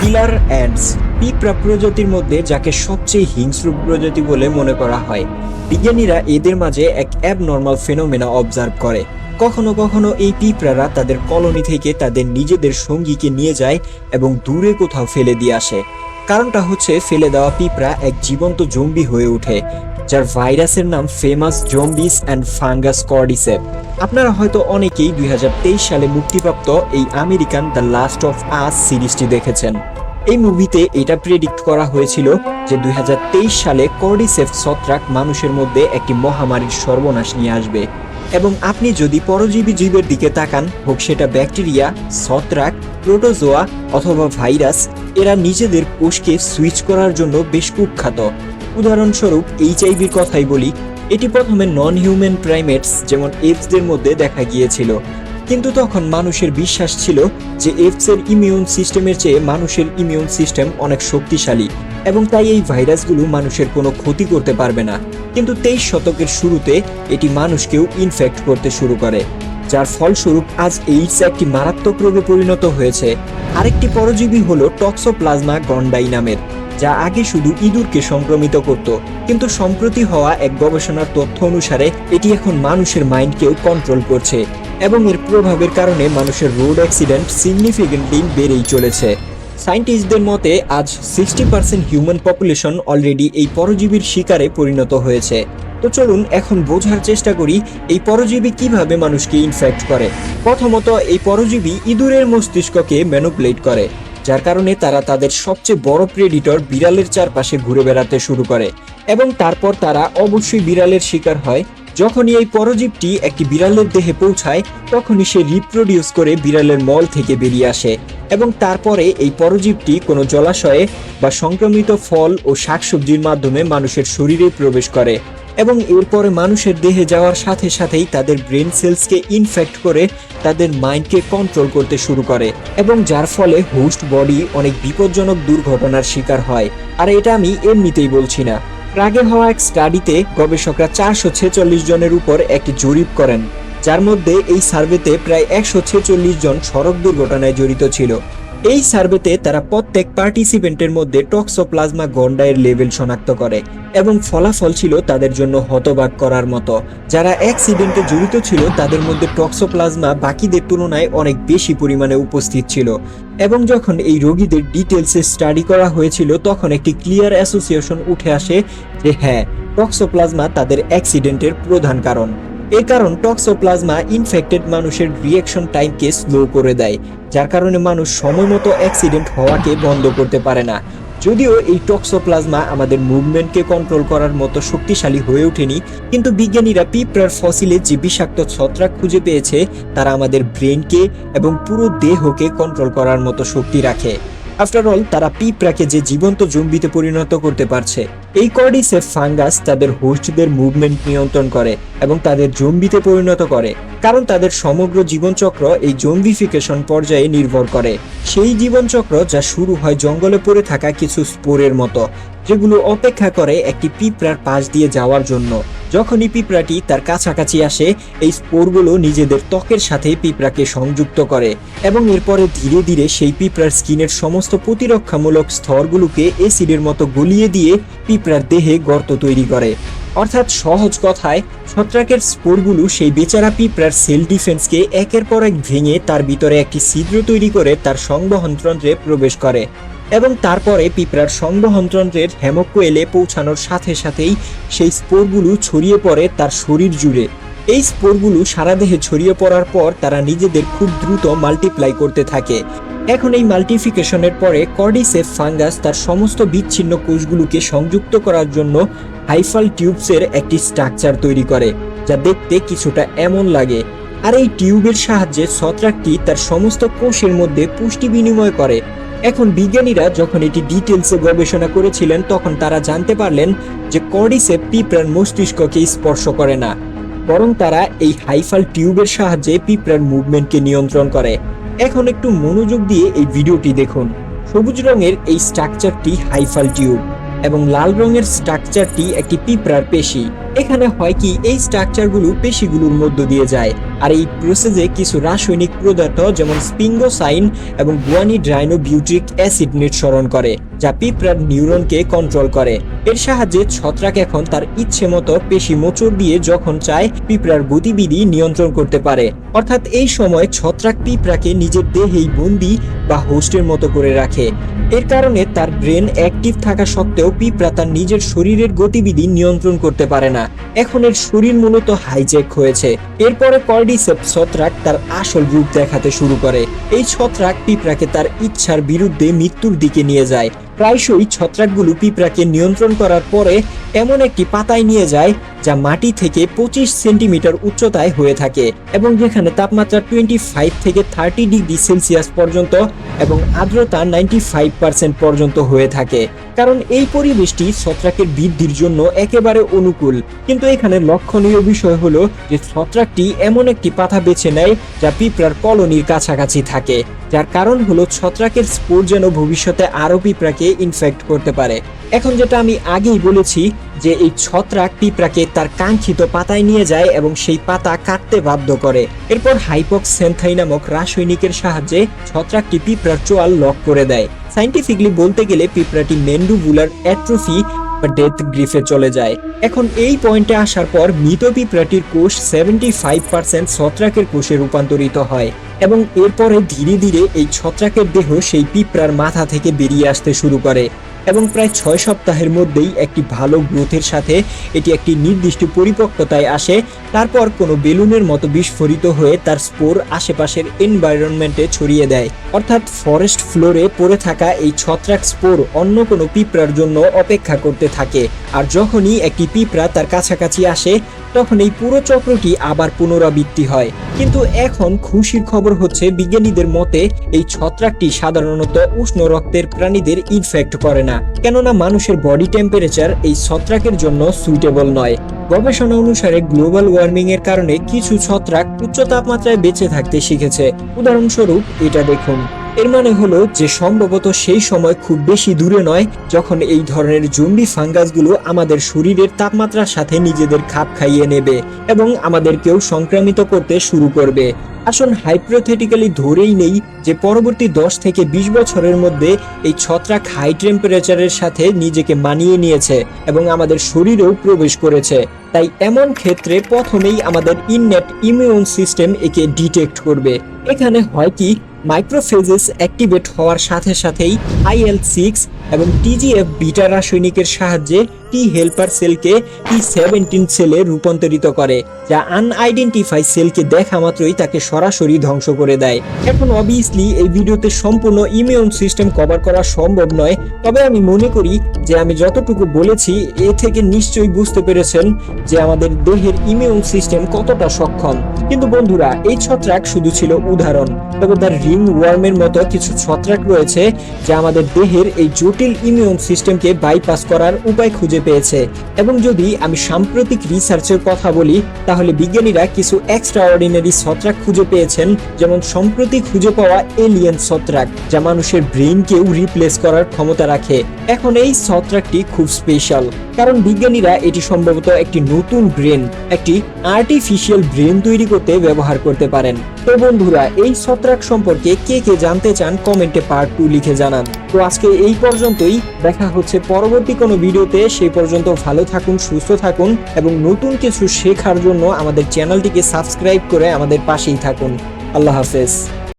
কিলার ants পিঁপড়া প্রজাতির মধ্যে যাকে সবচেয়ে হিংস্র প্রজাতি বলে মনে করা হয়। বিজ্ঞানীরা এদের মাঝে এক অ্যাবনর্মাল ফেনোমেনা অবজার্ভ করে। কখনো কখনো এই পিঁপড়ারা তাদের কলোনি থেকে তাদের নিজেদের সঙ্গীকে নিয়ে যায় এবং দূরে কোথাও ফেলে দিয়ে আসে। কারণটা হচ্ছে ফেলে দেওয়া পিঁপড়া এক জীবন্ত জম্বি হয়ে ওঠে। যার ভাইরাসের নাম famous zombies and fungus cordyceps আপনারা হয়তো অনেকেই দুই হাজার তেইশ সালে মুক্তিপ্রাপ্ত এই American the last of us সিরিজটি দেখেছেন। এই মুভিতে এটা প্রেডিক্ট করা হয়েছিল যে দুই হাজার তেইশ সালে কর্ডিসেফ ছত্রাক মানুষের মধ্যে একটি মহামারীর সর্বনাশ নিয়ে আসবে। এবং আপনি যদি পরজীবী জীবের দিকে তাকান, হোক সেটা ব্যাকটেরিয়া, ছত্রাক, প্রোটোজোয়া অথবা ভাইরাস, এরা নিজেদের কোষকে সুইচ করার জন্য বেশ কুখ্যাত। উদাহরণস্বরূপ এইচআইভির কথাই বলি, এটি প্রথমে নন হিউম্যান প্রাইমেটস যেমন এপসদের মধ্যে দেখা গিয়েছিল। কিন্তু তখন মানুষের বিশ্বাস ছিল যে এপসের ইমিউন সিস্টেমের চেয়ে মানুষের ইমিউন সিস্টেম অনেক শক্তিশালী এবং তাই এই ভাইরাসগুলো মানুষের কোনো ক্ষতি করতে পারবে না। কিন্তু তেইশ শতকের শুরুতে এটি মানুষকেও ইনফেক্ট করতে শুরু করে, যার ফলস্বরূপ আজ এইডস একটি মারাত্মক রোগে পরিণত হয়েছে। আরেকটি পরজীবী হলো টক্সোপ্লাজমা গন্ডাই নামের। যা আগে শুধু ইঁদুরকে সংক্রমিত করত, কিন্তু সম্প্রতি হওয়া এক গবেষণার তথ্য অনুসারে, এটি এখন মানুষের মাইন্ডকেও কন্ট্রোল করছে এবং এর প্রভাবের কারণে মানুষের রোড অ্যাক্সিডেন্ট সিগনিফিকেন্টলি বেড়েই চলেছে। সায়েন্টিস্টদের মতে, আজ sixty percent human population already এই পরজীবীর শিকারে পরিণত হয়েছে। তো চলুন এখন বোঝার চেষ্টা করি, এই পরজীবী কীভাবে মানুষকে ইনফেক্ট করে। প্রথমত, এই পরজীবী ইঁদুরের মস্তিষ্ককে ম্যানুপুলেট করে। যার কারণে তারা তাদের সবচেয়ে বড় প্রেডিটর বিড়ালের চারপাশে ঘুরে বেড়াতে শুরু করে এবং তারপর তারা অবশ্যই বিড়ালের শিকার হয়। যখনই এই পরজীবটি একটি বিড়ালের দেহে পৌঁছায়, তখনই সে রিপ্রোডিউস করে বিড়ালের মল থেকে বেরিয়ে আসে এবং তারপরে এই পরজীবটি কোনো জলাশয়ে বা সংক্রমিত ফল ও শাকসবজির মাধ্যমে মানুষের শরীরে প্রবেশ করে। এবং এরপরে মানুষের দেহে যাওয়ার সাথে সাথেই তাদের ব্রেন সেলসকে ইনফেক্ট করে তাদের মাইন্ডকে কন্ট্রোল করতে শুরু করে এবং যার ফলে হোস্ট বডি অনেক বিপজ্জনক দুর্ঘটনার শিকার হয়। আর এটা আমি এমনিতেই বলছি না। প্রাগে হওয়া এক স্টাডিতে গবেষকরা চারশো ছেচল্লিশ জনের উপর একটি জরিপ করেন, যার মধ্যে এই সার্ভেতে প্রায় একশো ছেচল্লিশ জন সড়ক দুর্ঘটনায় জড়িত ছিল। এই সার্ভেতে তারা প্রত্যেক পার্টিসিপেন্টের মধ্যে টক্সোপ্লাজমা গন্ডায়ের লেভেল শনাক্ত করে এবং ফলাফল ছিল তাদের জন্য হতবাক করার মতো। যারা অ্যাক্সিডেন্টে জড়িত ছিল, তাদের মধ্যে টক্সোপ্লাজমা বাকিদের তুলনায় অনেক বেশি পরিমাণে উপস্থিত ছিল। এবং যখন এই রোগীদের ডিটেলসে স্টাডি করা হয়েছিল, তখন একটি ক্লিয়ার অ্যাসোসিয়েশন উঠে আসে যে হ্যাঁ টক্সোপ্লাজমা তাদের অ্যাক্সিডেন্টের প্রধান কারণ। এর কারণ টক্সোপ্লাজমা ইনফেক্টেড মানুষের রিয়েকশন টাইমকে স্লো করে দেয়, যার কারণে মানুষ সময় মতো অ্যাক্সিডেন্ট হওয়াকে বন্ধ করতে পারে না। যদিও এই টক্সোপ্লাজমা আমাদের মুভমেন্টকে কন্ট্রোল করার মতো শক্তিশালী হয়ে ওঠেনি, কিন্তু বিজ্ঞানীরা পিঁপড়ার ফসিলে যে বিষাক্ত ছত্রাক খুঁজে পেয়েছে, তারা আমাদের ব্রেনকে এবং পুরো দেহকে কন্ট্রোল করার মতো শক্তি রাখে। আফটার অল তারা পিঁপড়াকে যে জীবন্ত জম্বিতে পরিণত করতে পারছে এই কর্ডিসে ফাঙ্গাস তাদের হোস্টদের মুভমেন্ট নিয়ন্ত্রণ করে এবং তাদের জম্বিতে পরিণত করে, কারণ তাদের সমগ্র জীবনচক্র এই জম্বিফিকেশন পর্যায়ে নির্ভর করে। সেই জীবনচক্র যা শুরু হয় জঙ্গলে পড়ে থাকা কিছু স্পোরের মতো যেগুলো অপেক্ষা করে একটি পিঁপড়ার পাশ দিয়ে যাওয়ার জন্য। যখনই পিঁপড়াটি তার কাছাকাছি আসে, এই স্পোরগুলো নিজেদের ত্বকের সাথে পিঁপড়াকে সংযুক্ত করে এবং এরপরে ধীরে ধীরে সেই পিঁপড়ার স্কিনের সমস্ত প্রতিরক্ষামূলক স্তরগুলোকে এসিডের মতো গলিয়ে দিয়ে পিঁপড়ার দেহে গর্ত তৈরি করে। অর্থাৎ সহজ কথায়, ছত্রাকের স্পোরগুলো সেই বেচারা পিঁপড়ার সেল ডিফেন্সকে একের পর এক ভেঙে তার ভিতরে একটি ছিদ্র তৈরি করে তার সংবহনতন্ত্রে প্রবেশ করে। এবং তারপরে পিঁপড়ার সংবহনতন্ত্রের হেমোকোয়েলে পৌঁছানোর সাথে সাথেই সেই স্পোরগুলো ছড়িয়ে পড়ে তার শরীর জুড়ে। এই স্পোরগুলো সারা দেহে ছড়িয়ে পড়ার পর তারা নিজেদের খুব দ্রুত মাল্টিপ্লাই করতে থাকে। এখন এই মাল্টিফিকেশনের পরে কর্ডিসেফ ফাঙ্গাস তার সমস্ত বিচ্ছিন্ন কোষগুলোকে সংযুক্ত করার জন্য হাইফাল টিউবসের একটি স্ট্রাকচার তৈরি করে, যা দেখতে কিছুটা এমন লাগে। আর এই টিউবের সাহায্যে ছত্রাকটি তার সমস্ত কোষের মধ্যে পুষ্টি বিনিময় করে। এখন বিজ্ঞানীরা যখন এটি ডিটেলসে গবেষণা করেছিলেন, তখন তারা জানতে পারলেন যে কর্ডিসেপ পিঁপড়ার মস্তিষ্ককে স্পর্শ করে না, বরং তারা এই হাইফাল টিউবের সাহায্যে পিঁপড়ার মুভমেন্টকে নিয়ন্ত্রণ করে। এখন একটু মনোযোগ দিয়ে এই ভিডিওটি দেখুন। সবুজ রঙের এই স্ট্রাকচারটি হাইফাল টিউব এবং লাল রঙের স্ট্রাকচারটি একটি পিঁপড়ার পেশি। এখানে হয় কি, এই স্ট্রাকচারগুলো পেশিগুলোর মধ্য দিয়ে যায়। আর এই প্রসেসে কিছু রাসায়নিক পদার্থ, যেমন স্পিঙ্গোসাইন এবং গুয়ানি ড্রাইনো বিউট্রিক অ্যাসিড নিঃসরণ করে, যা পিঁপড়ার নিউরনকে কন্ট্রোল করে। এর সাহায্যে ছত্রাক এখন তার ইচ্ছে মতো পেশি মোচড় দিয়ে যখন চায়, পিঁপড়ার গতিবিধি নিয়ন্ত্রণ করতে পারে। অর্থাৎ এই সময় ছত্রাক পিঁপড়াকে নিজের দেহেই বন্দি বা হোস্টের মতো করে রাখে। এর কারণে তার ব্রেন অ্যাক্টিভ থাকা সত্ত্বেও পিঁপড়া তার নিজের শরীরের গতিবিধি নিয়ন্ত্রণ করতে পারে না। এখন এর শরীর মূলত হাইজ্যাক হয়েছে। এরপরে কর্ডিসেপ ছত্রাক তার আসল রূপ দেখাতে শুরু করে। এই ছত্রাক পিঁপড়াকে তার ইচ্ছার বিরুদ্ধে মৃত্যুর দিকে নিয়ে যায়। প্রায়শই ছত্রাকগুলো পিঁপড়াকে নিয়ন্ত্রণ করার পরে এমন একটি পাতায় নিয়ে যায়, যা মাটি থেকে পঁচিশ সেন্টিমিটার উচ্চতায় হয়ে থাকে এবং যেখানে তাপমাত্রা টোয়েন্টি ফাইভ থেকে থার্টি ডিগ্রি সেলসিয়াস পর্যন্ত এবং আর্দ্রতা নাইনটি ফাইভ পার্সেন্ট পর্যন্ত হয়ে থাকে। কারণ এই পরিবেশটি ছত্রাকের বৃদ্ধির জন্য একেবারে অনুকূল। কিন্তু এখানে লক্ষণীয় বিষয় হলো যে ছত্রাকটি এমন একটি পাতা বেছে নেয় যা পিঁপড়ার কলোনির কাছাকাছি থাকে। যার কারণ হলো ছত্রাকের স্পোর যেন ভবিষ্যতে আরও পিঁপড়াকে ইনফেক্ট করতে পারে। এখন যেটা আমি আগেই বলেছি যে এই ছত্রাক পিঁপড়াকে তার কাঙ্ক্ষিত পাতায় নিয়ে যায় এবং সেই পাতা কাটতে বাধ্য করে। এরপর হাইপক্সেন্থাই নামক রাসায়নিকের সাহায্যে ছত্রাকটি পিঁপড়ার চোয়াল লক করে দেয়। সাইন্টিফিকলি বলতে গেলে পিঁপড়াটি মেন্ডুবুলার অ্যাট্রোফি বা ডেথ গ্রিফে চলে যায়। এখন এই পয়েন্টে আসার পর মৃত পিঁপড়াটির কোষ সেভেন্টি ফাইভ পার্সেন্ট ছত্রাকের কোষে রূপান্তরিত হয় এবং এরপরে ধীরে ধীরে এই ছত্রাকের দেহ সেই পিঁপড়ার মাথা থেকে বেরিয়ে আসতে শুরু করে। এবং প্রায় ছয় সপ্তাহের মধ্যেই একটি ভালো গ্রোথের সাথে এটি একটি নির্দিষ্ট পরিপক্কতায় আসে। তারপর কোনো বেলুনের মতো বিস্ফোরিত হয়ে তার স্পোর আশেপাশের এনভায়রনমেন্টে ছড়িয়ে দেয়। অর্থাৎ ফরেস্ট ফ্লোরে পড়ে থাকা এই ছত্রাক স্পোর অন্য কোনো পিঁপড়ার জন্য অপেক্ষা করতে থাকে। আর যখনই একটি পিঁপড়া তার কাছাকাছি আসে, তখন এই পুরো চক্রটি আবার পুনরাবৃত্তি হয়। কিন্তু এখন খুশির খবর হচ্ছে, বিজ্ঞানীদের মতে এই ছত্রাকটি সাধারণত উষ্ণ রক্তের প্রাণীদের ইনফেক্ট করে না। কেননা মানুষের বডি টেম্পারেচার এই ছত্রাকের জন্য সুইটেবল নয়। গবেষণা অনুসারে গ্লোবাল ওয়ার্মিং এর কারণে কিছু ছত্রাক উচ্চ তাপমাত্রায় বেঁচে থাকতে শিখেছে। উদাহরণস্বরূপ এটা দেখুন। এর মানে হলো যে সম্ভবত সেই সময় খুব বেশি দূরে নয় যখন এই ধরনের জম্বি ফাঙ্গাসগুলো আমাদের শরীরের তাপমাত্রার সাথে নিজেদের খাপ খাইয়ে নেবে এবং আমাদেরকেও সংক্রামিত করতে শুরু করবে। আসুন হাইপ্রোথেটিক্যালি ধরেই নেই যে পরবর্তী দশ থেকে বিশ বছরের মধ্যে এই ছত্রাক হাই টেম্পারেচারের সাথে নিজেকে মানিয়ে নিয়েছে এবং আমাদের শরীরেও প্রবেশ করেছে। তাই এমন ক্ষেত্রে প্রথমেই আমাদের ইননেট ইমিউন সিস্টেম একে ডিটেক্ট করবে। এখানে হয় কি মাইক্রোফেজেস অ্যাক্টিভেট হওয়ার সাথে সাথেই আইএল সিক্স এবং টিজিএফ বিটা রাসায়নিকের সাহায্যে টি হেল্পার সেলকে টি সেভেন্টিন সেলে রূপান্তরিত করে, যা আনআইডেন্টিফাই সেলকে দেখা মাত্রই তাকে সরাসরি ধ্বংস করে দেয়। এখন অবভিয়াসলি এই ভিডিওতে সম্পূর্ণ ইমিউন সিস্টেম কভার করা সম্ভব নয়, তবে আমি মনে করি যে আমি যতটুকু বলেছি, এ থেকে নিশ্চয়ই বুঝতে পেরেছেন যে আমাদের দেহের ইমিউন সিস্টেম কতটা সক্ষম। কিন্তু বন্ধুরা, এই ছত্রাক শুধু ছিল উদাহরণ, তবে তার রিং ওয়ার্মের মতো কিছু ছত্রাক রয়েছে, যা আমাদের দেহের এই জটিল ইমিউন সিস্টেমকে বাইপাস করার উপায় খুঁজে পেয়েছে। এবং যদি আমি সাম্প্রতিক রিসার্চের কথা বলি, তাহলে বিজ্ঞানীরা কিছু এক্সট্রা অর্ডিনারি ছত্রাক খুঁজে পেয়েছেন, যেমন সম্প্রতি খুঁজে পাওয়া এলিয়েন ছত্রাক, যা মানুষের ব্রেইনকেও রিপ্লেস করার ক্ষমতা রাখে। এখন এই ছত্রাকটি খুব স্পেশাল কারণ বিজ্ঞানীরা এটি সম্ভবত একটি নতুন ব্রেন একটি আর্টিফিশিয়াল ব্রেন তৈরি করতে ব্যবহার করতে পারেন। তো বন্ধুরা, এই ছত্রাক সম্পর্কে কে কে জানতে চান, কমেন্টে পার্ট টু লিখে জানান। তো আজকে এই পর্যন্তই, দেখা হচ্ছে পরবর্তী কোনো ভিডিওতে পর্যন্ত ভালো থাকুন, সুস্থ থাকুন এবং নতুন কিছু শেখার জন্য আমাদের চ্যানেলটিকে সাবস্ক্রাইব করে আমাদের পাশেই থাকুন। আল্লাহ হাফেজ।